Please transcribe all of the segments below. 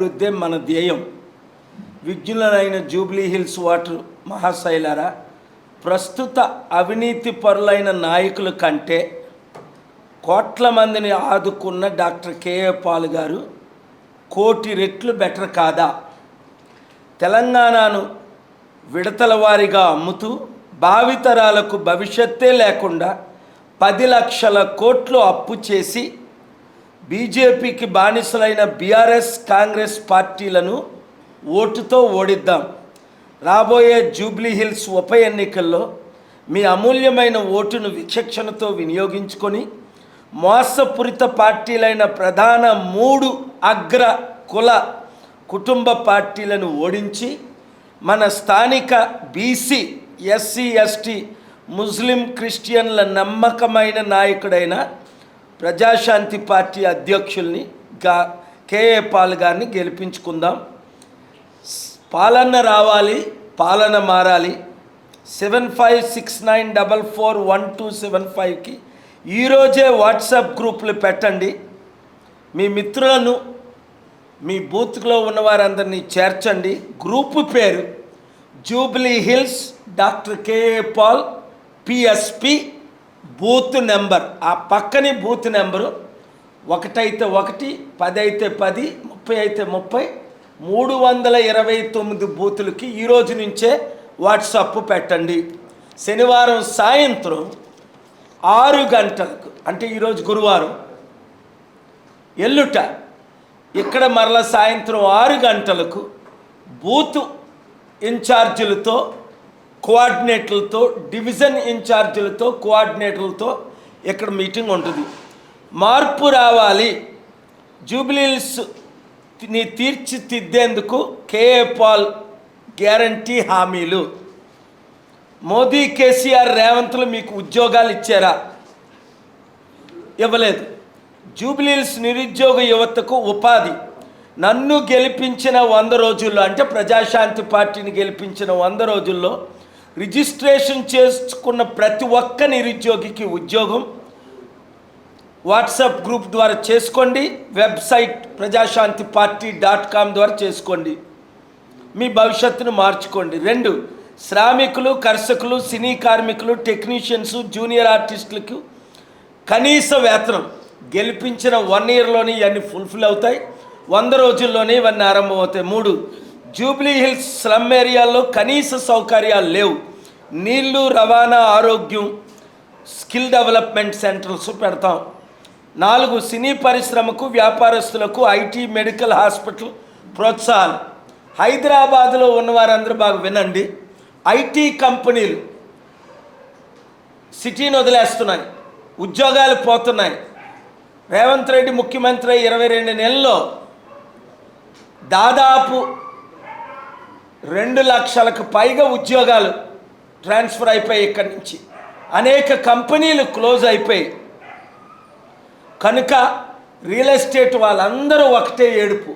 అభివృద్ధి మన ధ్యేయం. విజ్ఞులైన జూబ్లీ హిల్స్ వాటర్ మహాశైలారా ప్రస్తుత అవినీతి పరులైన నాయకుల కంటే కోట్ల మందిని ఆదుకున్న డాక్టర్ కేఏ పాల్ గారు కోటి రెట్లు బెటర్ కాదా? తెలంగాణను విడతల వారిగా అమ్ముతూ భావితరాలకు భవిష్యత్తే లేకుండా పది లక్షల కోట్లు అప్పు చేసి బీజేపీకి బానిసలైన బీఆర్ఎస్ కాంగ్రెస్ పార్టీలను ఓటుతో ఓడిద్దాం. రాబోయే జూబ్లీ హిల్స్ ఉప ఎన్నికల్లో మీ అమూల్యమైన ఓటును విచక్షణతో వినియోగించుకొని మోసపూరిత పార్టీలైన ప్రధాన మూడు అగ్ర కుల కుటుంబ పార్టీలను ఓడించి మన స్థానిక బీసీ ఎస్సీ ఎస్టీ ముస్లిం క్రిస్టియన్ల నమ్మకమైన నాయకుడైన ప్రజాశాంతి పార్టీ అధ్యక్షుల్ని గా కేఏ పాల్ గారిని గెలిపించుకుందాం. పాలన రావాలి పాలన మారాలి. Seven five six nine double four one two seven ఫైవ్కి ఈరోజే వాట్సాప్ గ్రూపులు పెట్టండి. మీ మిత్రులను మీ బూత్లో ఉన్న వారందరినీ చేర్చండి. గ్రూపు పేరు Jubilee Hills doctor KA Paul PSP booth number ఆ పక్కని బూత్ నెంబరు ఒకటైతే ఒకటి పది అయితే పది ముప్పై అయితే ముప్పై మూడు వందల ఇరవై తొమ్మిది బూతులకి ఈరోజు నుంచే వాట్సాప్ పెట్టండి. శనివారం సాయంత్రం ఆరు గంటలకు అంటే ఈరోజు గురువారం ఎల్లుట ఇక్కడ మరల సాయంత్రం ఆరు గంటలకు బూత్ ఇన్ఛార్జీలతో కోఆర్డినేటర్లతో డివిజన్ ఇన్ఛార్జీలతో కోఆర్డినేటర్లతో ఇక్కడ మీటింగ్ ఉంటుంది. మార్పు రావాలి. జూబ్లీల్స్ తీర్చిదిద్దేందుకు కేఏ పాల్ గ్యారంటీ హామీలు. మోదీ కేసీఆర్ రేవంత్లు మీకు ఉద్యోగాలు ఇచ్చారా? ఇవ్వలేదు. జూబ్లీల్స్ నిరుద్యోగ యువతకు ఉపాధి. నన్ను గెలిపించిన వంద రోజుల్లో అంటే ప్రజాశాంతి పార్టీని గెలిపించిన వంద రోజుల్లో రిజిస్ట్రేషన్ చేసుకున్న ప్రతి ఒక్క నిరుద్యోగికి ఉద్యోగం. వాట్సాప్ గ్రూప్ ద్వారా చేసుకోండి. Website Prajashanti party dot com ద్వారా చేసుకోండి. మీ భవిష్యత్తును మార్చుకోండి. రెండు శ్రామికులు కర్షకులు సినీ కార్మికులు టెక్నీషియన్స్ జూనియర్ ఆర్టిస్టులకు కనీస వేతనం గెలిపించిన వన్ ఇయర్లోనే ఇవన్నీ ఫుల్ఫిల్ అవుతాయి. వంద రోజుల్లోనే ఇవన్నీ ఆరంభమవుతాయి. మూడు జూబ్లీ హిల్స్ స్లమ్ ఏరియాల్లో కనీస సౌకర్యాలు లేవు. నీళ్ళు రవాణా ఆరోగ్యం స్కిల్ డెవలప్మెంట్ సెంటర్స్ పెడతాం. నాలుగు సినీ పరిశ్రమకు వ్యాపారస్తులకు ఐటీ మెడికల్ హాస్పిటల్ ప్రోత్సాహం హైదరాబాద్లో ఉన్న వారందరూ బాగా వినండి. ఐటీ కంపెనీలు సిటీని వదిలేస్తున్నాయి. ఉద్యోగాలు పోతున్నాయి. రేవంత్ రెడ్డి ముఖ్యమంత్రి ఇరవై రెండు నెలల్లో దాదాపు రెండు లక్షలకు పైగా ఉద్యోగాలు ట్రాన్స్ఫర్ అయిపోయాయి ఇక్కడి నుంచి. అనేక కంపెనీలు క్లోజ్ అయిపోయాయి కనుక రియల్ ఎస్టేట్ వాళ్ళందరూ ఒకటే ఏడుపు.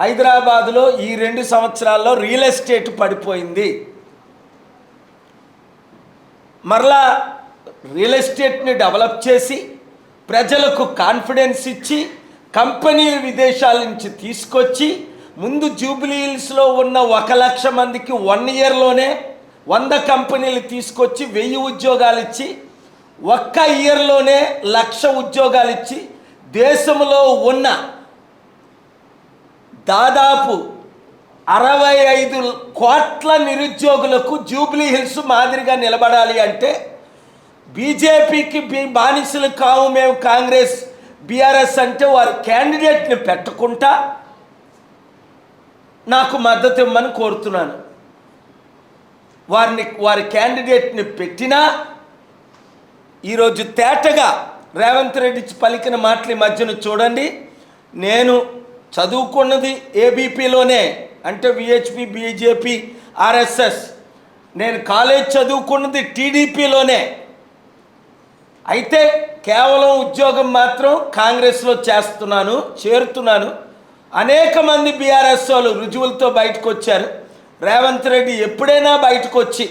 హైదరాబాదులో ఈ రెండు సంవత్సరాల్లో రియల్ ఎస్టేట్ పడిపోయింది. మరలా రియల్ ఎస్టేట్ని డెవలప్ చేసి ప్రజలకు కాన్ఫిడెన్స్ ఇచ్చి కంపెనీలు విదేశాల నుంచి తీసుకొచ్చి ముందు జూబిలీహిల్స్లో ఉన్న ఒక లక్ష మందికి వన్ ఇయర్లోనే వంద కంపెనీలు తీసుకొచ్చి వెయ్యి ఉద్యోగాలు ఇచ్చి ఒక్క ఇయర్లోనే లక్ష ఉద్యోగాలు ఇచ్చి దేశంలో ఉన్న దాదాపు అరవై ఐదు కోట్ల నిరుద్యోగులకు జూబ్లీ హిల్స్ మాదిరిగా నిలబడాలి అంటే బీజేపీకి బీ బానిసలు కావు మేము కాంగ్రెస్ బీఆర్ఎస్ అంటే వారి క్యాండిడేట్ని పెట్టకుండా నాకు మద్దతు ఇవ్వమని కోరుతున్నాను. వారిని వారి క్యాండిడేట్ని పెట్టినా ఈరోజు తేటగా రేవంత్ రెడ్డి పలికిన మాటల మధ్యన చూడండి. నేను చదువుకున్నది ఏబీపీలోనే అంటే విహెచ్పి బీజేపీ ఆర్ఎస్ఎస్ నేను కాలేజ్ చదువుకున్నది టీడీపీలోనే అయితే కేవలం ఉద్యోగం మాత్రం కాంగ్రెస్లో చేస్తున్నాను చేరుతున్నాను. అనేక మంది బీఆర్ఎస్ వాళ్ళు రుజువులతో బయటకు వచ్చారు రేవంత్ రెడ్డి ఎప్పుడైనా బయటకు వచ్చి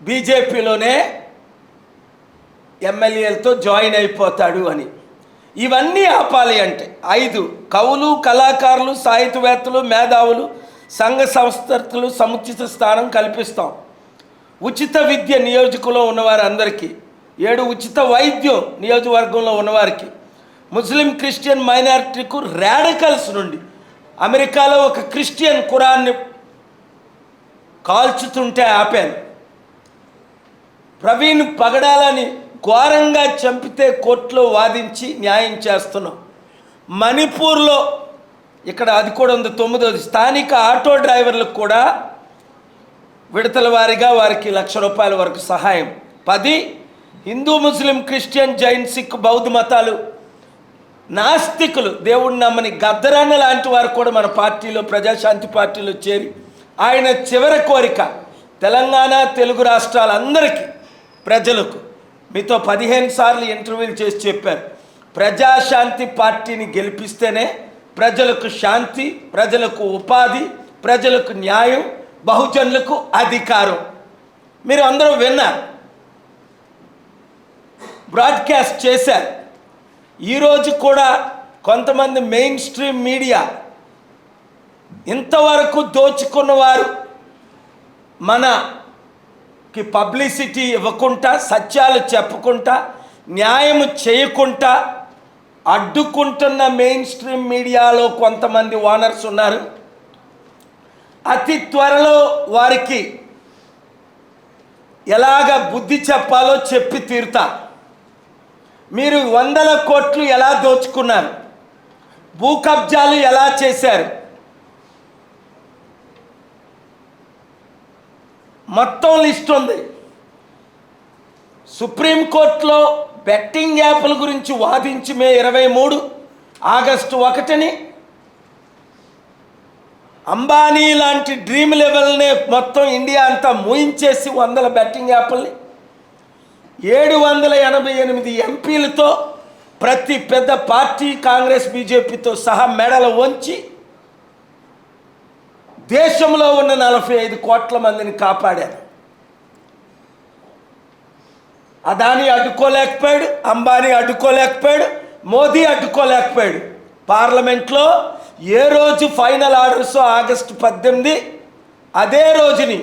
బీజేపీలోనే ఎమ్మెల్యేలతో జాయిన్ అయిపోతాడు అని. ఇవన్నీ ఆపాలి అంటే ఐదు కవులు కళాకారులు సాహిత్యవేత్తలు మేధావులు సంఘ సంస్థలు సముచిత స్థానం కల్పిస్తాం. ఉచిత విద్య నియోజకంలో ఉన్నవారందరికీ ఏడు ఉచిత వైద్యం నియోజకవర్గంలో ఉన్నవారికి ముస్లిం క్రిస్టియన్ మైనారిటీకు రాడికల్స్ నుండి అమెరికాలో ఒక క్రిస్టియన్ కురాన్ని కాల్చుతుంటే ఆపాను. ప్రవీణ్ పగడాలని ఘోరంగా చంపితే కోర్టులో వాదించి న్యాయం చేస్తున్నాం. మణిపూర్లో ఇక్కడ అది కూడా ఉంది తొమ్మిదోది. స్థానిక ఆటో డ్రైవర్లకు కూడా విడతల వారిగా వారికి లక్ష రూపాయల వరకు సహాయం. పది హిందూ ముస్లిం క్రిస్టియన్ జైన్ సిక్ బౌద్ధ మతాలు నాస్తికులు. దేవుణ్ణి నమ్మని గద్దరాన్న లాంటి వారు కూడా మన పార్టీలో ప్రజాశాంతి పార్టీలో చేరి ఆయన చివరి కోరిక తెలంగాణ తెలుగు రాష్ట్రాలందరికీ ప్రజలకు మీతో పదిహేను సార్లు ఇంటర్వ్యూలు చేసి చెప్పారు. ప్రజాశాంతి పార్టీని గెలిపిస్తేనే ప్రజలకు శాంతి ప్రజలకు ఉపాధి ప్రజలకు న్యాయం బహుజనులకు అధికారం. మీరు అందరూ విన్నారు. బ్రాడ్కాస్ట్ చేశారు. ఈరోజు కూడా కొంతమంది మెయిన్ స్ట్రీమ్ మీడియా ఇంతవరకు దోచుకున్నవారు మనకి పబ్లిసిటీ ఇవ్వకుండా సత్యాలు చెప్పుకుంటా న్యాయం చేయకుండా అడ్డుకుంటున్న మెయిన్ స్ట్రీమ్ మీడియాలో కొంతమంది ఓనర్స్ ఉన్నారు. అతి త్వరలో వారికి ఎలాగ బుద్ధి చెప్పాలో చెప్పి తీరుతా. మీరు వందల కోట్లు ఎలా దోచుకున్నారు? భూ కబ్జాలు ఎలా చేశారు? మొత్తం లిస్ట్ ఉంది. సుప్రీంకోర్టులో బెట్టింగ్ యాప్ల గురించి వాదించి మే ఇరవై మూడు ఆగస్టు ఒకటిని. అంబానీ లాంటి డ్రీమ్ లెవెల్నే మొత్తం ఇండియా అంతా మూయించేసి వందల బెట్టింగ్ యాప్ల్ని ఏడు వందల ఎనభై ఎనిమిది ఎంపీలతో ప్రతి పెద్ద పార్టీ కాంగ్రెస్ బీజేపీతో సహా మెడలు వంచి దేశంలో ఉన్న నలభై ఐదు కోట్ల మందిని కాపాడారు. అదాని అడ్డుకోలేకపోయాడు అంబానీ అడ్డుకోలేకపోయాడు మోదీ అడ్డుకోలేకపోయాడు. పార్లమెంట్లో ఏ రోజు ఫైనల్ ఆర్డర్స్ ఆగస్టు పద్దెనిమిది అదే రోజుని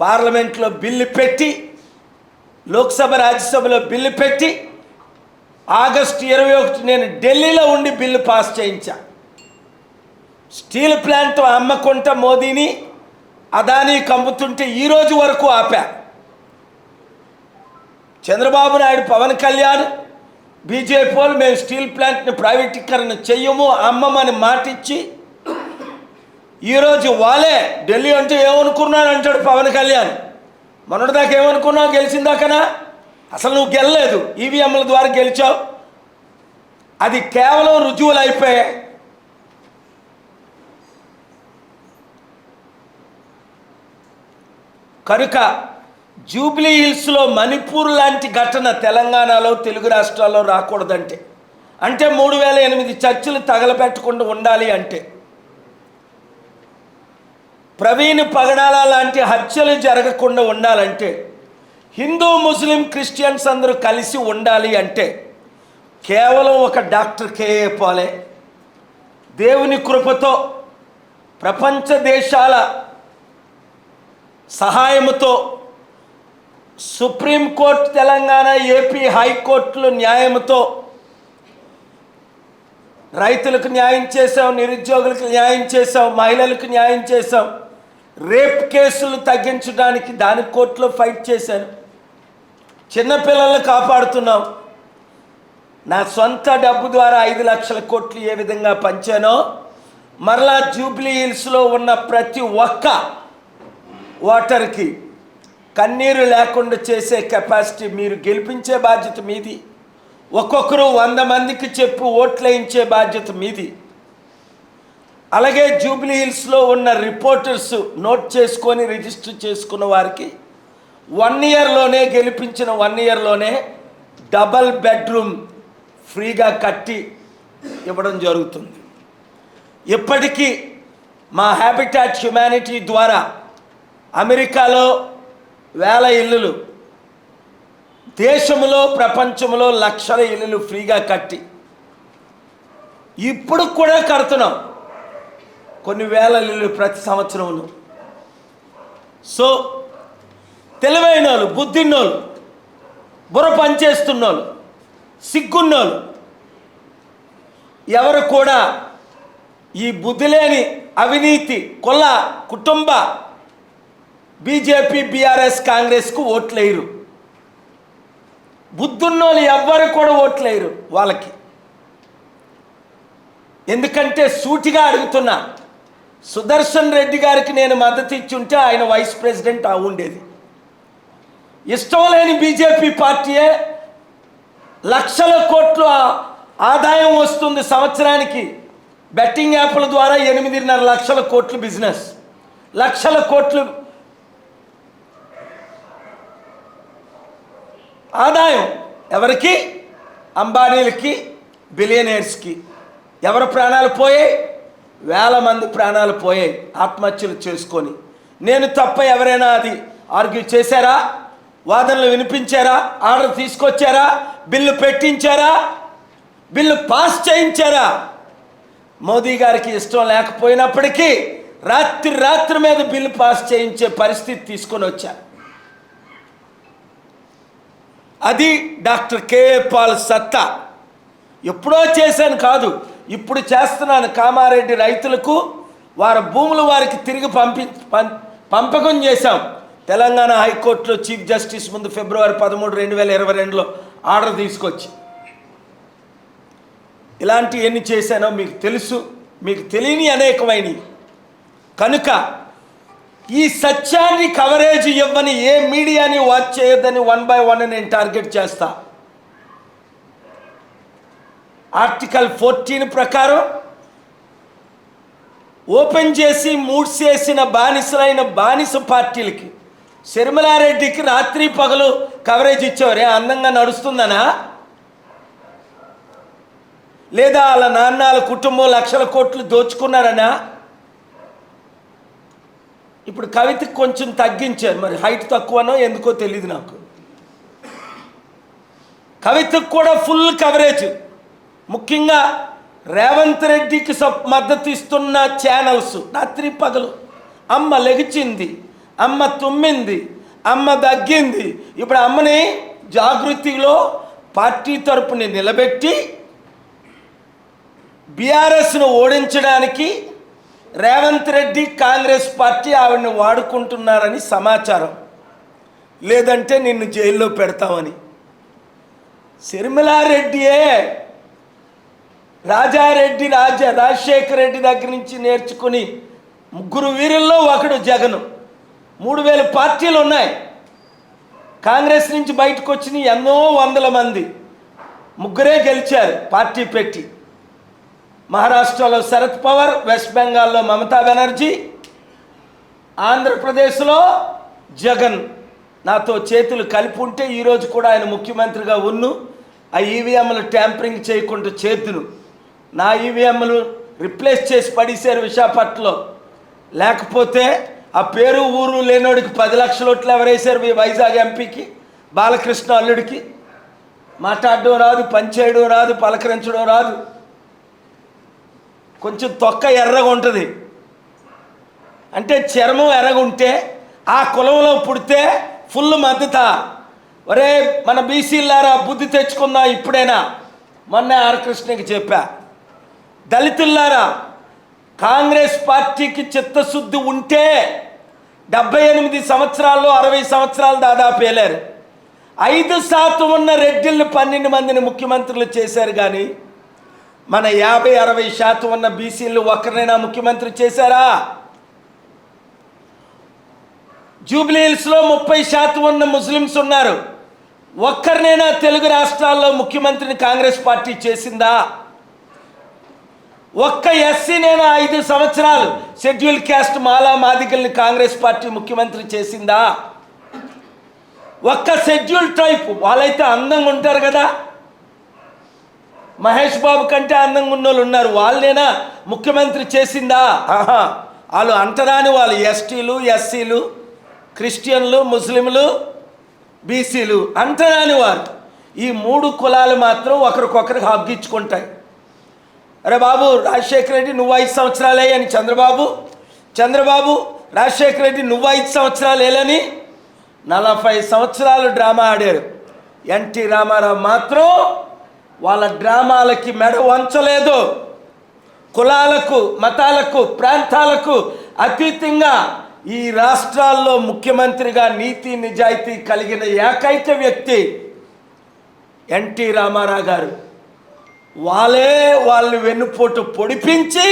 పార్లమెంట్లో బిల్లు పెట్టి లోక్సభ రాజ్యసభలో బిల్లు పెట్టి ఆగస్టు ఇరవై ఒకటి నేను ఢిల్లీలో ఉండి బిల్లు పాస్ చేయించా. స్టీల్ ప్లాంట్ అమ్మకుంట మోదీని అదానీ కమ్ముతుంటే ఈరోజు వరకు ఆపా. చంద్రబాబు నాయుడు పవన్ కళ్యాణ్ బీజేపీ వాళ్ళు మేము స్టీల్ ప్లాంట్ని ప్రైవేటీకరణ చెయ్యము అమ్మమని మాటిచ్చి ఈరోజు వాళ్ళే ఢిల్లీ అంటే ఏమనుకున్నాను అంటాడు పవన్ కళ్యాణ్? మొన్నటి దాకా ఏమనుకున్నావు? గెలిచిన దాకానా అసలు నువ్వు గెలలేదు. ఈవీఎంల ద్వారా గెలిచావు. అది కేవలం రుజువులు అయిపోయాయి. కనుక జూబ్లీ హిల్స్లో మణిపూర్ లాంటి ఘటన తెలంగాణలో తెలుగు రాష్ట్రాల్లో రాకూడదంటే అంటే మూడు వేల ఎనిమిది చర్చలు తగలపెట్టకుండా ఉండాలి అంటే ప్రవీణ్ పగడాల లాంటి హత్యలు జరగకుండా ఉండాలంటే హిందూ ముస్లిం క్రిస్టియన్స్ అందరూ కలిసి ఉండాలి అంటే కేవలం ఒక డాక్టర్ కేఏ పాలే. దేవుని కృపతో ప్రపంచ దేశాల సహాయముతో సుప్రీంకోర్టు తెలంగాణ ఏపీ హైకోర్టులు న్యాయంతో రైతులకు న్యాయం చేసాం నిరుద్యోగులకు న్యాయం చేసాం మహిళలకు న్యాయం చేసాం రేప్ కేసులు తగ్గించడానికి దాని కోర్టులో ఫైట్ చేశాను. చిన్నపిల్లల్ని కాపాడుతున్నాం. నా సొంత డబ్బు ద్వారా ఐదు లక్షల కోట్లు ఏ విధంగా పంచానో మరలా జూబ్లీ హిల్స్లో ఉన్న ప్రతి ఒక్క ఓటర్కి కన్నీరు లేకుండా చేసే కెపాసిటీ మీరు గెలిపించే బాధ్యత మీది. ఒక్కొక్కరు వంద మందికి చెప్పు ఓట్లేయించే బాధ్యత మీది. అలాగే జూబ్లీ హిల్స్లో ఉన్న రిపోర్టర్స్ నోట్ చేసుకొని రిజిస్టర్ చేసుకున్న వారికి వన్ ఇయర్లోనే గెలిపించిన వన్ ఇయర్లోనే డబల్ బెడ్రూమ్ ఫ్రీగా కట్టి ఇవ్వడం జరుగుతుంది. ఇప్పటికీ మా హ్యాబిటాట్ హ్యుమానిటీ ద్వారా అమెరికాలో వేల ఇల్లులు దేశంలో ప్రపంచంలో లక్షల ఇల్లులు ఫ్రీగా కట్టి ఇప్పుడు కూడా కడుతున్నాం. కొన్ని వేల ఇల్లు ప్రతి సంవత్సరంలో సో తెలివైన వాళ్ళు బుద్ధిన్నోళ్ళు బుర్ర పనిచేస్తున్నోళ్ళు సిగ్గున్నోళ్ళు ఎవరు కూడా ఈ బుద్ధి లేని అవినీతి కుల కుటుంబ బీజేపీ బీఆర్ఎస్ కాంగ్రెస్కు ఓట్లేయరు. బుద్ధున్నోళ్ళు ఎవ్వరు కూడా ఓట్లేయరు వాళ్ళకి. ఎందుకంటే సూటిగా అడుగుతున్నా సుదర్శన్ రెడ్డి గారికి నేను మద్దతు ఇచ్చి ఉంటే ఆయన వైస్ ప్రెసిడెంట్ ఆ ఉండేది. ఇష్టం లేని బీజేపీ పార్టీయే లక్షల కోట్లు ఆదాయం వస్తుంది సంవత్సరానికి. బెట్టింగ్ యాప్ల ద్వారా ఎనిమిదిన్నర లక్షల కోట్లు బిజినెస్. లక్షల కోట్లు ఆదాయం. ఎవరికి? అంబానీలకి బిలియనర్స్కి. ఎవరి ప్రాణాలు పోయాయి? వేల మంది ప్రాణాలు పోయాయి ఆత్మహత్యలు చేసుకొని. నేను తప్ప ఎవరైనా అది ఆర్గ్యూ చేశారా? వాదనలు వినిపించారా? ఆర్డర్ తీసుకొచ్చారా? బిల్లు పెట్టించారా? బిల్లు పాస్ చేయించారా? మోదీ గారికి ఇష్టం లేకపోయినప్పటికీ రాత్రి రాత్రి మీద బిల్లు పాస్ చేయించే పరిస్థితి తీసుకొని వచ్చారు అది డాక్టర్ కేఏ పాల్ సత్తా. ఎప్పుడో చేశాను కాదు. ఇప్పుడు చేస్తున్నాను కామారెడ్డి రైతులకు వారి భూములు వారికి తిరిగి పంపి పం- పంపకం చేశాం. తెలంగాణ హైకోర్టులో చీఫ్ జస్టిస్ ముందు ఫిబ్రవరి పదమూడు రెండు వేల ఇరవై రెండులో ఆర్డర్ తీసుకొచ్చి. ఇలాంటి ఎన్ని చేశానో మీకు తెలుసు మీకు తెలియని అనేకమైనవి. కనుక ఈ సత్యాన్ని కవరేజ్ ఇవ్వని ఏ మీడియాని వాచ్ చేయొద్దని వన్ బై వన్ నేను టార్గెట్ చేస్తాను ఆర్టికల్ ఫోర్టీన్ ప్రకారం ఓపెన్ చేసి మూడ్సేసిన బానిసలైన బానిస పార్టీలకి శర్మలారెడ్డికి రాత్రి పగలు కవరేజ్ ఇచ్చేవారే అందంగా నడుస్తుందనా? లేదా వాళ్ళ నాన్నాల కుటుంబం లక్షల కోట్లు దోచుకున్నారనా? ఇప్పుడు కవితకి కొంచెం తగ్గించారు. మరి హైట్ తక్కువనో ఎందుకో తెలియదు నాకు. కవితకు కూడా ఫుల్ కవరేజ్ ముఖ్యంగా రేవంత్ రెడ్డికి సప్ మద్దతు ఇస్తున్న ఛానల్స్ రాత్రి పగలు. అమ్మ లెగిచింది అమ్మ తుమ్మింది అమ్మ దగ్గింది. ఇప్పుడు అమ్మని జాగృతిలో పార్టీ తరపుని నిలబెట్టి బీఆర్ఎస్ను ఓడించడానికి రేవంత్ రెడ్డి కాంగ్రెస్ పార్టీ ఆవిడని వాడుకుంటున్నారని సమాచారం. లేదంటే నిన్ను జైల్లో పెడతామని. శర్మిలారెడ్డియే రాజారెడ్డి రాజా రాజశేఖర రెడ్డి దగ్గర నుంచి నేర్చుకుని ముగ్గురు వీరుల్లో ఒకడు జగను. మూడు వేల పార్టీలు ఉన్నాయి. కాంగ్రెస్ నుంచి బయటకు వచ్చిన ఎన్నో వందల మంది ముగ్గురే గెలిచారు పార్టీ పెట్టి. మహారాష్ట్రలో శరద్ పవార్ వెస్ట్ బెంగాల్లో మమతా బెనర్జీ ఆంధ్రప్రదేశ్లో జగన్. నాతో చేతులు కలిపి ఉంటే ఈరోజు కూడా ఆయన ముఖ్యమంత్రిగా ఉన్ను. ఆ ఈవీఎంలు ట్యాంపరింగ్ చేయకుండా చేతును నా ఈవీఎంలు రిప్లేస్ చేసి పడేశారు విశాఖపట్నంలో. లేకపోతే ఆ పేరు ఊరు లేనోడికి పది లక్షల ఓట్లు ఎవరేశారు మీ వైజాగ్ ఎంపీకి బాలకృష్ణ అల్లుడికి? మాట్లాడడం రాదు పనిచేయడం రాదు పలకరించడం రాదు. కొంచెం తొక్క ఎర్రగా ఉంటుంది. అంటే చర్మం ఎర్రగుంటే ఆ కులంలో పుడితే ఫుల్ మద్దత. ఒరే మన బీసీలారా బుద్ధి తెచ్చుకుందాం ఇప్పుడైనా. మొన్న ఆరకృష్ణకి చెప్పా. దళితుల్లారా కాంగ్రెస్ పార్టీకి చిత్తశుద్ధి ఉంటే డెబ్బై ఎనిమిది సంవత్సరాల్లో అరవై సంవత్సరాలు దాదాపు వేలారు ఐదు శాతం ఉన్న రెడ్డిల్ని పన్నెండు మందిని ముఖ్యమంత్రులు చేశారు కానీ మన యాభై అరవై శాతం ఉన్న బీసీలు ఒక్కరినైనా ముఖ్యమంత్రి చేశారా? జూబ్లీహిల్స్లో ముప్పై శాతం ఉన్న ముస్లిమ్స్ ఉన్నారు. ఒక్కరినైనా తెలుగు రాష్ట్రాల్లో ముఖ్యమంత్రిని కాంగ్రెస్ పార్టీ చేసిందా? ఒక్క ఎస్సీ నేను ఐదు సంవత్సరాలు? షెడ్యూల్ క్యాస్ట్ మాలా మాదిగల్ని కాంగ్రెస్ పార్టీ ముఖ్యమంత్రి చేసిందా? ఒక్క షెడ్యూల్ టైప్ వాళ్ళైతే అందంగా ఉంటారు కదా? మహేష్ బాబు కంటే అందంగా ఉన్న వాళ్ళు ఉన్నారు. వాళ్ళైనా ముఖ్యమంత్రి చేసిందా? ఆహా వాళ్ళు అంటరాని వాళ్ళు. ఎస్టీలు ఎస్సీలు క్రిస్టియన్లు ముస్లింలు బీసీలు అంటరాని వారు. ఈ మూడు కులాలు మాత్రం ఒకరికొకరికి హగ్గించుకుంటాయి. అరే బాబు రాజశేఖర రెడ్డి నువ్వు ఐదు సంవత్సరాలే అని చంద్రబాబు. చంద్రబాబు రాజశేఖర రెడ్డి నువ్వు ఐదు సంవత్సరాలు ఏలని నలభై సంవత్సరాలు డ్రామా ఆడారు. ఎన్టీ రామారావు మాత్రం వాళ్ళ డ్రామాలకి మెడ వంచలేదు. కులాలకు మతాలకు ప్రాంతాలకు అతీతంగా ఈ రాష్ట్రాల్లో ముఖ్యమంత్రిగా నీతి నిజాయితీ కలిగిన ఏకైక వ్యక్తి ఎన్టీ రామారావు గారు. వాళ్ళే వాళ్ళని వెన్నుపోటు పొడిపించి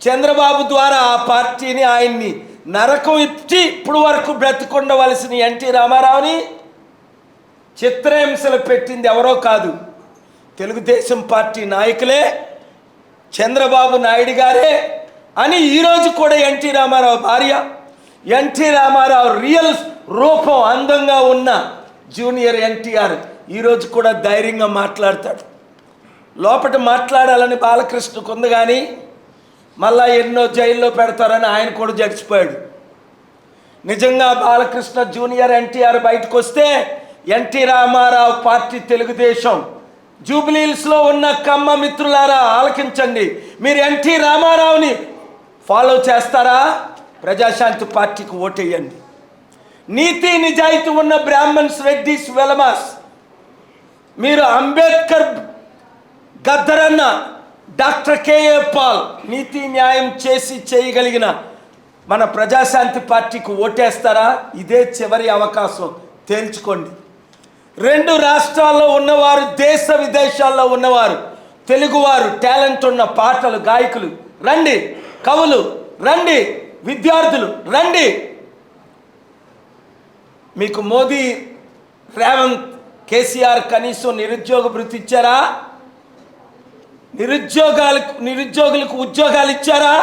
చంద్రబాబు ద్వారా ఆ పార్టీని ఆయన్ని నరకం ఇచ్చి ఇప్పుడు వరకు బ్రతికుండవలసిన ఎన్టీ రామారావుని చిత్రహింసలు పెట్టింది ఎవరో కాదు తెలుగుదేశం పార్టీ నాయకులే చంద్రబాబు నాయుడు గారే అని ఈరోజు కూడా ఎన్టీ రామారావు భార్య ఎన్టీ రామారావు రియల్ రూపం అందంగా ఉన్న జూనియర్ ఎన్టీఆర్ ఈరోజు కూడా ధైర్యంగా మాట్లాడతాడు. లోపట మాట్లాడాలని బాలకృష్ణకు ఉంది కానీ మళ్ళా ఎన్నో జైల్లో పెడతారని ఆయన కూడా జడిచిపోయాడు. నిజంగా బాలకృష్ణ జూనియర్ ఎన్టీఆర్ బయటకు వస్తే ఎన్టీ రామారావు పార్టీ తెలుగుదేశం. జూబ్లీహిల్స్లో ఉన్న కమ్మ మిత్రులారా ఆలకించండి. మీరు ఎన్టీ రామారావుని ఫాలో చేస్తారా? ప్రజాశాంతి పార్టీకి ఓటేయండి. నీతి నిజాయితీ ఉన్న బ్రాహ్మణ్స్ రెడ్డిస్ వెలమాస్ మీరు అంబేద్కర్ గద్దరన్న డాక్టర్ కేఏ పాల్ నీతి న్యాయం చేసి చేయగలిగిన మన ప్రజాశాంతి పార్టీకి ఓటేస్తారా? ఇదే చివరి అవకాశం. తేల్చుకోండి. రెండు రాష్ట్రాల్లో ఉన్నవారు దేశ విదేశాల్లో ఉన్నవారు తెలుగువారు టాలెంట్ ఉన్న పాటలు గాయకులు రండి. కవులు రండి. విద్యార్థులు రండి. మీకు మోదీ రేవంత్ కేసీఆర్ కనీసం నిరుద్యోగ భృతి ఇచ్చారా? నిరుద్యోగాలకు నిరుద్యోగులకు ఉద్యోగాలు ఇచ్చారా?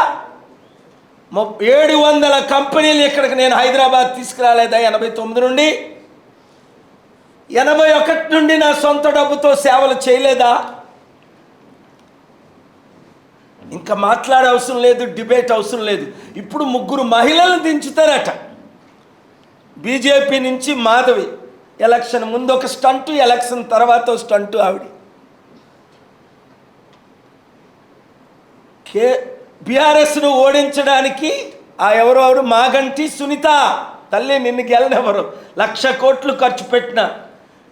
ఏడు వందల కంపెనీలు ఇక్కడికి నేను హైదరాబాద్ తీసుకురాలేదా? ఎనభై తొమ్మిది నుండి? ఎనభై ఒకటి నుండి నా సొంత డబ్బుతో సేవలు చేయలేదా? ఇంకా మాట్లాడే అవసరం లేదు డిబేట్ అవసరం లేదు. ఇప్పుడు ముగ్గురు మహిళలను దించుతారట. బీజేపీ నుంచి మాధవి. ఎలక్షన్ ముందు ఒక స్టంటు ఎలక్షన్ తర్వాత స్టంటు ఆవిడ. కే బీఆర్ఎస్ను ఓడించడానికి ఆ ఎవరెవరు మాగంటి సునీత. తల్లి నిన్ను గెలనెవరు? లక్ష కోట్లు ఖర్చు పెట్టిన.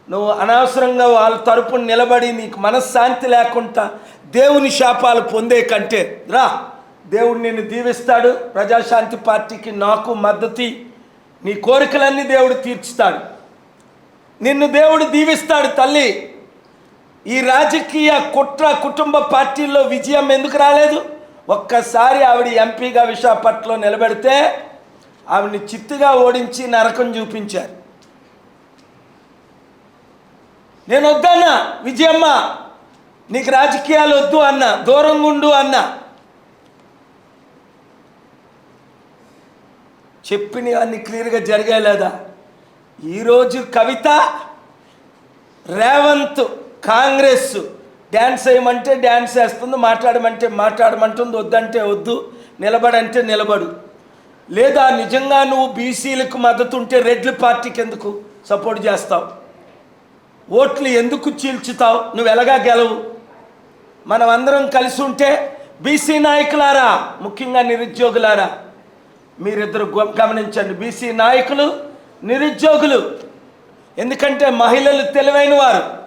నువ్వు అనవసరంగా వాళ్ళ తరపున నిలబడి నీకు మనశ్శాంతి లేకుండా దేవుని శాపాలు పొందే కంటే రా. దేవుడు నిన్ను దీవిస్తాడు. ప్రజాశాంతి పార్టీకి నాకు మద్దతి. నీ కోరికలన్నీ దేవుడు తీర్చుతాడు. నిన్ను దేవుడు దీవిస్తాడు తల్లి. ఈ రాజకీయ కుట్ర కుటుంబ పార్టీల్లో విజయం ఎందుకు రాలేదు? ఒక్కసారి ఆవిడ ఎంపీగా విశాఖపట్నంలో నిలబెడితే ఆవిడని చిత్తుగా ఓడించి నరకం చూపించారు. నేను వద్దన్నా విజయమ్మ నీకు రాజకీయాలు వద్దు అన్న దూరంగా ఉండు అన్న. చెప్పిన అన్ని క్లియర్గా జరిగాయి లేదా? ఈరోజు కవిత రేవంత్ కాంగ్రెస్ డ్యాన్స్ వేయమంటే డ్యాన్స్ వేస్తుంది మాట్లాడమంటే మాట్లాడమంటుంది వద్దంటే వద్దు నిలబడంటే నిలబడు. లేదా నిజంగా నువ్వు బీసీలకు మద్దతు ఉంటే రెడ్ల పార్టీకి ఎందుకు సపోర్ట్ చేస్తావు? ఓట్లు ఎందుకు చీల్చుతావు? నువ్వు ఎలాగా గెలవు? మనం అందరం కలిసి ఉంటే బీసీ నాయకులారా ముఖ్యంగా నిరుద్యోగులారా మీరిద్దరు గ- గమనించండి బీసీ నాయకులు నిరుద్యోగులు. ఎందుకంటే మహిళలు తెలివైన వారు.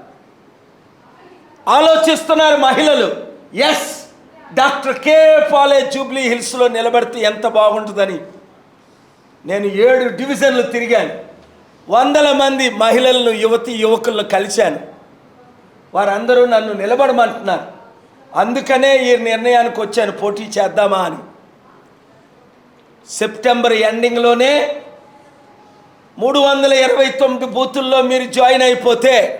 ఆలోచిస్తున్నారు మహిళలు. ఎస్ డాక్టర్ కే పాలే జూబ్లీ హిల్స్లో నిలబడితే ఎంత బాగుంటుందని నేను ఏడు డివిజన్లు తిరిగాను. వందల మంది మహిళలను యువతి యువకులను కలిశాను. వారందరూ నన్ను నిలబడమంటున్నారు. అందుకనే ఈ నిర్ణయానికి వచ్చాను పోటీ చేద్దామా అని. సెప్టెంబర్ ఎండింగ్లోనే మూడు వందల ఇరవై తొమ్మిది బూతుల్లో మీరు జాయిన్ అయిపోతే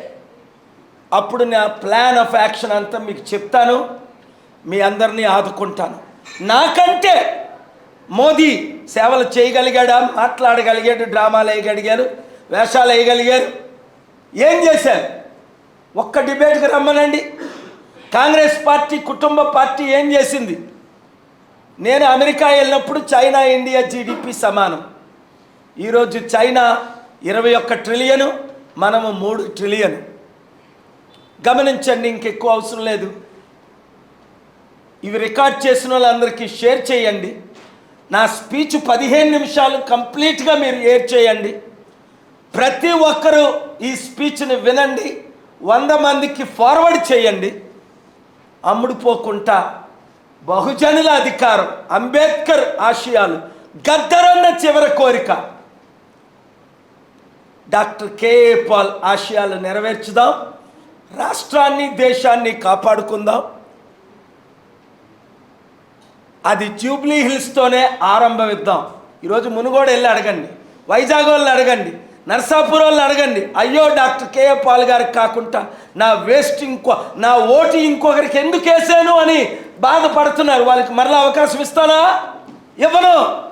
అప్పుడు నా ప్లాన్ ఆఫ్ యాక్షన్ అంతా మీకు చెప్తాను. మీ అందరినీ ఆదుకుంటాను. నాకంటే మోదీ సేవలు చేయగలిగాడా? మాట్లాడగలిగాడు డ్రామాలు వేయగలిగారు వేషాలు వేయగలిగారు ఏం చేశారు? ఒక్క డిబేట్కి రమ్మనండి. కాంగ్రెస్ పార్టీ కుటుంబ పార్టీ ఏం చేసింది? నేను అమెరికా వెళ్ళినప్పుడు చైనా ఇండియా జీడిపి సమానం. ఈరోజు చైనా ఇరవై ఒక్క ట్రిలియను మనము మూడు ట్రిలియన్. గమనించండి ఇంకెక్కువ అవసరం లేదు. ఇవి రికార్డ్ చేసిన వాళ్ళందరికీ షేర్ చేయండి. నా స్పీచ్ పదిహేను నిమిషాలు కంప్లీట్గా మీరు ఏర్ చేయండి. ప్రతి ఒక్కరూ ఈ స్పీచ్ని వినండి. వంద మందికి ఫార్వర్డ్ చేయండి. అమ్ముడుపోకుండా బహుజనుల అధికారం అంబేద్కర్ ఆశయాలు గద్దరన్న చివరి కోరిక. డాక్టర్ కేఏ పాల్ ఆశయాలు నెరవేర్చుదాం. రాష్ట్రాన్ని దేశాన్ని కాపాడుకుందాం. అది జూబ్లీ హిల్స్తోనే ఆరంభమిద్దాం. ఈరోజు మునుగోడు వెళ్ళి అడగండి. వైజాగ్ వాళ్ళు అడగండి. నర్సాపూర్ వాళ్ళు అడగండి. అయ్యో డాక్టర్ కేఏ పాల్ గారికి కాకుండా నా వేస్ట్ ఇంకో నా ఓటు ఇంకొకరికి ఎందుకు వేసాను అని బాధపడుతున్నారు. వాళ్ళకి మరలా అవకాశం ఇస్తానా? ఇవ్వను.